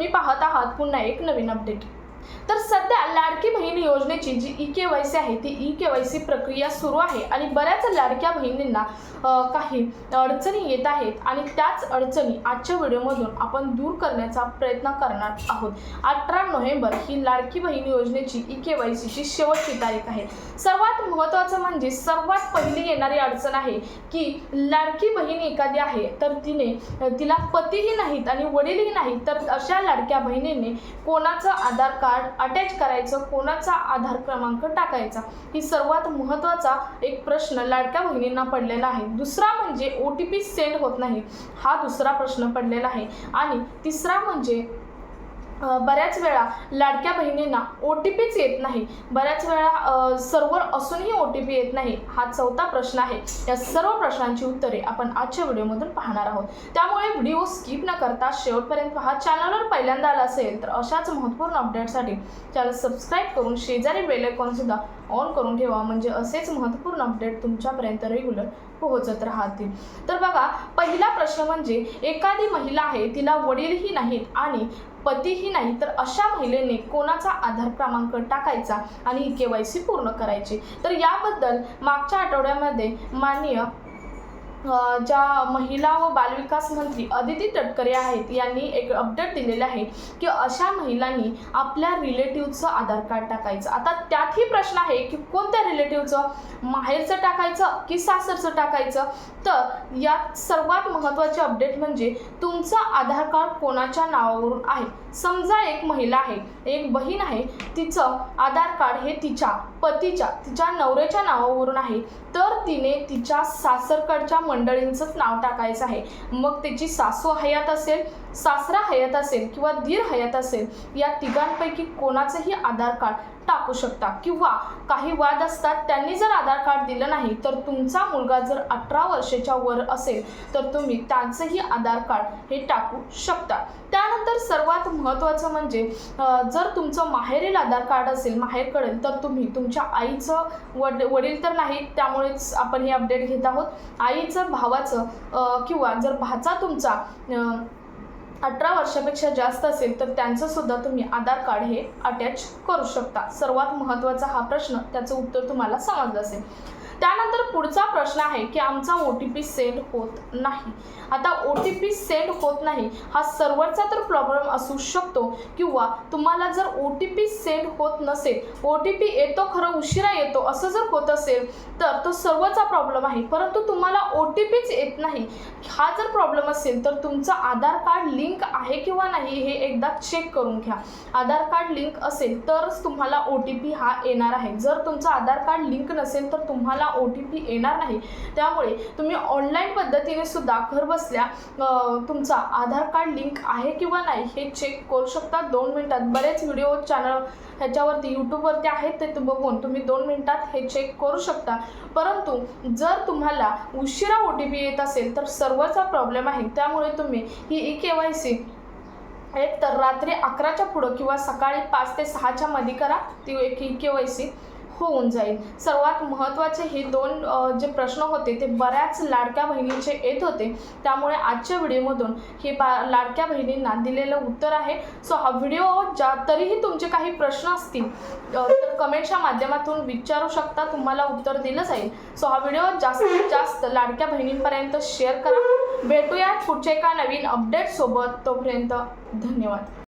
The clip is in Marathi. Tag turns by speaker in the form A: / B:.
A: तुम्ही पाहत आहात पुन्हा एक नवीन अपडेट तर सध्या लाडकी बहीण योजनेची जी ई के वाय सी आहे ती ई के वाय सी प्रक्रिया सुरू आहे आणि बऱ्याच लाडक्या बहिणींना काही अडचणी येत आहेत आणि त्याच अडचणी आजच्या व्हिडिओमधून आपण दूर करण्याचा प्रयत्न करणार आहोत. अठरा नोव्हेंबर ही लाडकी बहीण योजनेची ई के वाय सीची शेवटची तारीख आहे. सर्वात महत्त्वाचं म्हणजे सर्वात पहिली येणारी अडचण आहे की लाडकी बहीण एखादी आहे तर तिने तिला पतीही नाहीत आणि वडीलही नाहीत तर अशा लाडक्या बहिणीने कोणाचं आधार कार्ड अटॅच करायचं कोणाचा आधार क्रमांक टाकायचा ही सर्वात महत्त्वाचा एक प्रश्न लाडक्या बहिणींना पडलेला आहे. दुसरा म्हणजे ओ टी पी सेंड होत नाही. हा दुसरा प्रश्न पडलेला आहे. आणि तिसरा म्हणजे बऱ्याच वेळा लाडक्या बहिणींना ओ टी पीच येत नाही. बऱ्याच वेळा सर्व्हर असूनही ओ टी पी येत नाही. हा चौथा प्रश्न आहे. या सर्व प्रश्नांची उत्तरे आपण आजच्या व्हिडिओमधून पाहणार आहोत. त्यामुळे व्हिडिओ स्किप न करता शेवटपर्यंत पहा. चॅनलवर पहिल्यांदा आला असेल तर अशाच महत्त्वपूर्ण अपडेटसाठी चॅनल सबस्क्राईब करून शेजारी बेलेकॉनसुद्धा ऑन करून ठेवा. म्हणजे असेच महत्त्वपूर्ण अपडेट तुमच्यापर्यंत रेग्युलर पोहोचत राहतील. तर बघा पहिला प्रश्न म्हणजे एखादी महिला आहे तिला वडीलही नाहीत आणि पतीही नाही तर अशा महिलेने कोणाचा आधार क्रमांक टाकायचा आणि के वाय सी पूर्ण करायची? तर याबद्दल मागच्या आठवड्यामध्ये माननीय ज्या महिला व बालविकास मंत्री अदिती तटकरे आहेत यांनी एक अपडेट दिलेले आहे की अशा महिलांनी आपल्या रिलेटिव्हचं आधार कार्ड टाकायचं. आता त्यातही प्रश्न आहे की कोणत्या रिलेटिव्हचं माहेरचं टाकायचं की सासरचं टाकायचं? तर यात सर्वात महत्त्वाचे अपडेट म्हणजे तुमचं आधार कार्ड कोणाच्या नावावरून आहे? समजा एक महिला आहे एक बहीण आहे तिचं आधार कार्ड हे तिच्या पतीच्या तिच्या नवऱ्याच्या नावावरून आहे. तर तिने तिच्या सासरकडच्या मंडळींचंच नाव टाकायचं आहे. मग त्याची सासू हयात असेल सासरा हयात असेल किंवा दीर हयात असेल या तिघांपैकी कोणाचंही आधार कार्ड टाकू शकता. किंवा काही वाद असतात त्यांनी जर आधार कार्ड दिलं नाही तर तुमचा मुलगा जर अठरा वर्षाच्या वर असेल तर तुम्ही त्यांचंही आधार कार्ड हे टाकू शकता. त्या सर्वात महत्त्वाचं म्हणजे जर तुमचं माहेरील आधार कार्ड असेल माहेरकडील तर तुम्ही तुमच्या आईचं वड वडील तर नाही त्यामुळेच आपण हे अपडेट घेत आहोत. आईचं भावाचं किंवा जर भाचा तुमचा अठरा वर्षापेक्षा जास्त असेल तर त्यांचंसुद्धा तुम्ही आधार कार्ड हे अटॅच करू शकता. सर्वात महत्त्वाचा हा प्रश्न त्याचं उत्तर तुम्हाला समजलं असेल. त्यानंतर पुढचा प्रश्न आहे की आमचा ओ टी पी सेंड होत नाही. आता ओ टी पी सेंड होत नाही हा सर्व्हरचा तर प्रॉब्लेम असू शकतो. किंवा तुम्हाला जर ओ टी पी सेंड होत नसेल ओ टी पी येतो खरं उशिरा येतो असं जर होत असेल तर तो सर्वचा प्रॉब्लेम आहे. परंतु तुम्हाला ओ टी पीच येत नाही. हा जर प्रॉब्लेम असेल तर तुमचं आधार कार्ड लिंक आहे किंवा नाही हे एकदा चेक करून घ्या. आधार कार्ड लिंक असेल तरच तुम्हाला ओ टी पी हा येणार आहे. जर तुमचं आधार कार्ड लिंक नसेल तर तुम्हाला ओ टी पी येणार नाही. त्यामुळे तुम्ही ऑनलाईन पद्धतीने सुद्धा घर बसल्या तुमचा आधार कार्ड लिंक आहे किंवा नाही हे चेक करू शकता. दोन मिनटात बरेच व्हिडिओ चॅनल ह्याच्यावरती यूट्यूबवरती आहेत ते बघून तुम्ही दोन मिनटात हे चेक करू शकता. परंतु जर तुम्हाला उशिरा ओ टी पी येत असेल तर सर्वचा प्रॉब्लेम आहे. त्यामुळे तुम्ही ही ई के वाय सी एक तर रात्री अकराच्या पुढं किंवा सकाळी पाच ते सहाच्या मध्ये करा. ती एक ई के वाय सी होऊन जाईल. सर्वात महत्त्वाचे हे दोन जे प्रश्न होते ते बऱ्याच लाडक्या बहिणींचे येत होते. त्यामुळे आजच्या व्हिडिओमधून हे बा लाडक्या बहिणींना दिलेलं उत्तर आहे. सो हा व्हिडिओ ज्या तरीही तुमचे काही प्रश्न असतील तर कमेंटच्या माध्यमातून विचारू शकता. तुम्हाला उत्तर दिलं जाईल. सो हा व्हिडिओ जास्तीत जास्त लाडक्या बहिणींपर्यंत शेअर करा. भेटूया पुढच्या एका नवीन अपडेटसोबत. तोपर्यंत धन्यवाद.